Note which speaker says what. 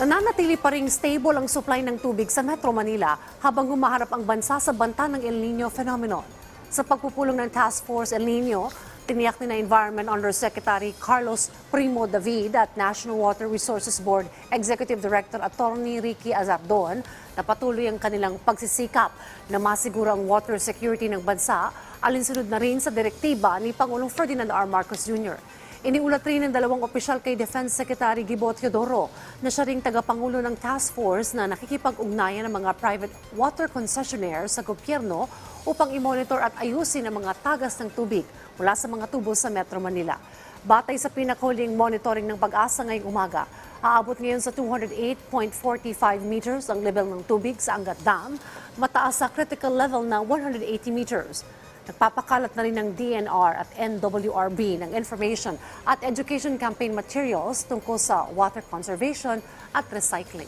Speaker 1: Nananatili pa ring stable ang supply ng tubig sa Metro Manila habang humaharap ang bansa sa banta ng El Nino phenomenon. Sa pagpupulong ng Task Force El Nino, tiniyak ni na Environment Undersecretary Carlos Primo David at National Water Resources Board Executive Director Attorney Ricky Azardon na patuloy ang kanilang pagsisikap na masiguro ang water security ng bansa alinsunod na rin sa direktiba ni Pangulong Ferdinand R. Marcos Jr. Iniulat rin ng dalawang opisyal kay Defense Secretary Gibo Teodoro na siya ring tagapangulo ng task force na nakikipag-ugnayan ng mga private water concessionaires sa gobyerno upang i-monitor at ayusin ang mga tagas ng tubig mula sa mga tubo sa Metro Manila. Batay sa pinakhuling monitoring ng pag-asa ngayong umaga, aabot ngayon sa 208.45 meters ang level ng tubig sa Angat Dam, mataas sa critical level na 180 meters. Nagpapakalat na rin ng DNR at NWRB ng information at education campaign materials tungkol sa water conservation at recycling.